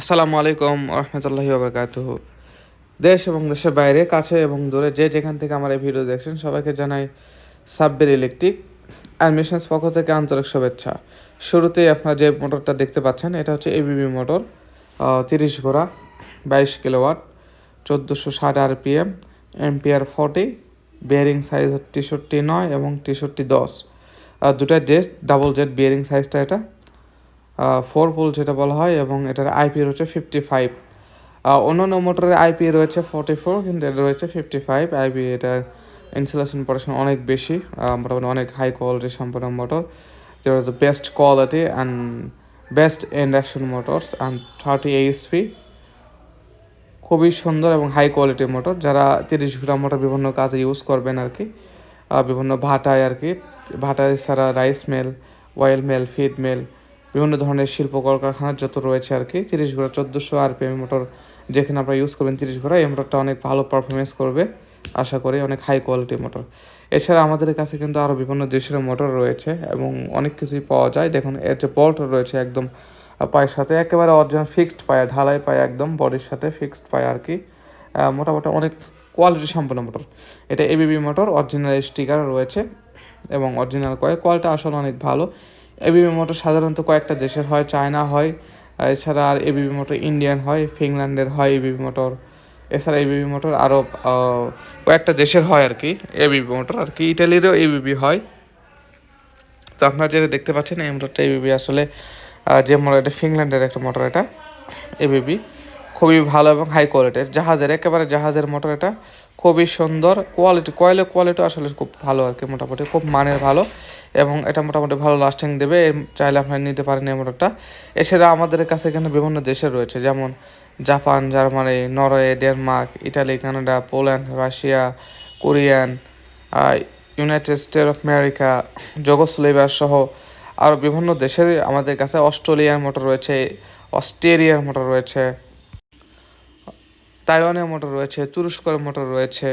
আসসালামু আলাইকুম রহমতুল্লাহি বাবরকাত দেশ এবং দেশের বাইরে, কাছে এবং দূরে যে যেখান থেকে আমার এই ভিডিও দেখছেন সবাইকে জানাই সাব্বির ইলেকট্রিক অ্যাডমিশনস পক্ষ থেকে আন্তরিক শুভেচ্ছা। শুরুতেই আপনারা যে মোটরটা দেখতে পাচ্ছেন, এটা হচ্ছে এবিবি মোটর তিরিশ ঘোড়া, বাইশ কিলোওয়াট, চোদ্দোশো ষাট RPM, MPR forty, bearing size তেষট্টি নয় এবং তেষট্টি দশ। দুটা জেট ডাবল জেট বিয়ারিং সাইজটা এটা। ফোর পোল যেটা বলা হয় এবং এটার আইপি রয়েছে ফিফটি ফাইভ অন্যান্য মোটরের আইপি রয়েছে ফোর্টি ফোর কিন্তু এটা রয়েছে ফিফটি ফাইভ আইপি এটা ইনসুলেশন প্রোটেকশন অনেক বেশি মোটামুটি অনেক হাই কোয়ালিটি সম্পন্ন motor is the best quality and best induction motors and thirty HP খুবই সুন্দর এবং হাই কোয়ালিটি মোটর যারা তিরিশ গ্রাম মোটর বিভিন্ন কাজে ইউজ করবেন আর কি বিভিন্ন ভাটায় আর কি, ভাটায় ছাড়া rice mill oil mill feed mill বিভিন্ন ধরনের শিল্প কলকারখানা যত রয়েছে আর কি, তিরিশ ঘোড়া, চোদ্দোশো আর আরপিএম মোটর যেখানে আপনারা ইউজ করবেন তিরিশ ঘোড়া, এই মোটরটা অনেক ভালো পারফরমেন্স করবে, আশা করি অনেক হাই কোয়ালিটি মোটর এছাড়া আমাদের কাছে কিন্তু আরও বিভিন্ন দেশের মোটর রয়েছে এবং অনেক কিছুই পাওয়া যায়। দেখুন, এর যে বল্ট রয়েছে একদম পায়ের সাথে, একেবারে অরিজিনাল ফিক্সড পায়া, ঢালাই পায়া একদম বডির সাথে ফিক্সড পায়া আর কি। মোটামুটি অনেক কোয়ালিটি সম্পন্ন মোটর এটা এবিবি মোটর অরিজিনাল স্টিকার রয়েছে এবং অরিজিনাল কয়েক কোয়ালিটি আসলে অনেক ভালো। এবিবি মোটর সাধারণত কয়েকটা দেশের হয়, চায়না হয় এছাড়া আর এবিবি মোটর ইন্ডিয়ান হয়, ফিনল্যান্ডের হয় এবিবি মোটর, এছাড়া এবিবি মোটর আরও কয়েকটা দেশের হয় আর কি এবিবি মোটর আর কি, ইটালিরও এবিবি হয়। তো আপনারা যেটা দেখতে পাচ্ছেন, এই মোটরটা এবিবি আসলে যে মোটর, এটা ফিনল্যান্ডের একটা মোটর, এটা এবিবি খুবই ভালো এবং হাই কোয়ালিটির জাহাজের, একেবারে জাহাজের মোটর এটা খুবই সুন্দর। কোয়ালিটি কয়েলের কোয়ালিটি আসলে খুব ভালো আর কি মোটামুটি, খুব মানের ভালো এবং এটা মোটামুটি ভালো লাস্টিং দেবে। চাইলে আপনারা নিতে পারেন এই মোটরটা এছাড়া আমাদের কাছে এখানে বিভিন্ন দেশের রয়েছে, যেমন Japan, Germany, Norway, Denmark, Italy, Canada, Poland, Russia, Korean United State of America Yugoslavia সহ আরও বিভিন্ন দেশের আমাদের কাছে অস্ট্রেলিয়ার মোটর রয়েছে, অস্ট্রেলিয়ার মোটর রয়েছে তাইওয়ানের মোটর রয়েছে, তুরস্কর মোটর রয়েছে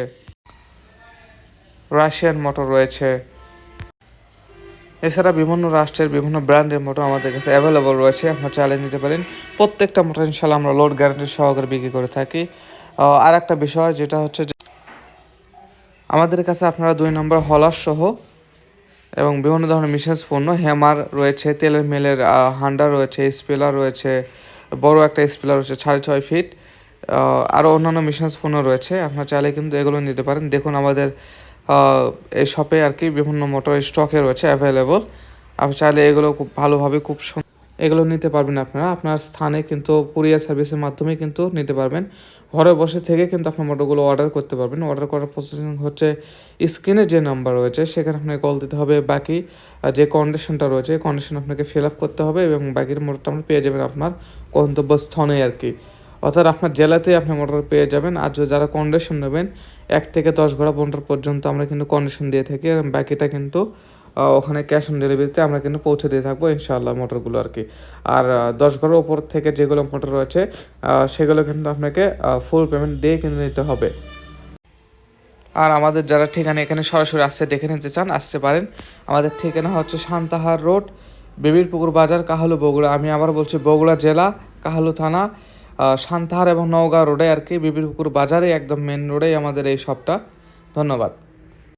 রাশিয়ান মোটর রয়েছে। এছাড়া বিভিন্ন রাষ্ট্রের বিভিন্ন ব্র্যান্ডের মোটর আমাদের কাছে অ্যাভেলেবল রয়েছে, আপনারা চালিয়ে নিতে পারেন। প্রত্যেকটা মোটর ইনশাল্লাহ আমরা লোড গ্যারান্টি সহকারে বিক্রি করে থাকি। আর একটা বিষয় যেটা হচ্ছে আমাদের কাছে আপনারা দুই নম্বর হলার সহ এবং বিভিন্ন ধরনের মিশেন্স পণ্য হ্যামার রয়েছে, তেলের মেলের হান্ডার রয়েছে স্পেলার রয়েছে, বড় একটা স্পেলার রয়েছে, সাড়ে ছয় ফিট আরও অন্যান্য মিশেন্স পণ্য রয়েছে। আপনারা চাইলে কিন্তু এগুলো নিতে পারেন। দেখুন আমাদের এই শপে আর কি বিভিন্ন মোটর স্টকে রয়েছে অ্যাভেলেবল আপনি চাইলে এগুলো খুব ভালোভাবে খুব এগুলো নিতে পারবেন আপনারা। আপনার স্থানে কিন্তু কুরিয়ার সার্ভিসের মাধ্যমে কিন্তু নিতে পারবেন। ঘরে বসে থেকে কিন্তু আপনার মোটরগুলো অর্ডার করতে পারবেন। অর্ডার করার প্রসেসিং হচ্ছে স্ক্রিনে যে নাম্বার রয়েছে, সেখানে আপনাকে কল দিতে হবে। বাকি যে কন্ডিশনটা রয়েছে কন্ডিশন আপনাকে ফিল আপ করতে হবে এবং বাকির মোটরটা আপনি পেয়ে যাবেন আপনার গন্তব্যস্থানে আর কি। অর্থাৎ আপনার জেলাতেই আপনি মোটর পেয়ে যাবেন। আর যারা কন্ডিশন নেবেন, এক থেকে দশ ঘোড়া মোটর পর্যন্ত আমরা কিন্তু কন্ডিশন দিয়ে থাকি এবং বাকিটা কিন্তু ওখানে ক্যাশ অন ডেলিভারিতে আমরা কিন্তু পৌঁছে দিয়ে থাকব ইনশাআল্লাহ মোটরগুলো আর কি আর দশ ঘরের ওপর থেকে যেগুলো মোটর রয়েছে সেগুলো কিন্তু আপনাকে ফুল পেমেন্ট দিয়ে কিনে নিতে হবে। আর আমাদের যারা ঠিকানা এখানে সরাসরি আসতে দেখে নিতে চান, আসতে পারেন। আমাদের ঠিকানা হচ্ছে শান্তাহার রোড বেবিরপুকুর বাজার, কাহালু বগুড়া। আমি আবার বলছি বগুড়া জেলা, কাহালু থানা। সান্তাহার এবং নওগাঁ রোডে আর কি বিবির পুকুর বাজারে, একদম মেন রোডেই আমাদের এই শপটা ধন্যবাদ।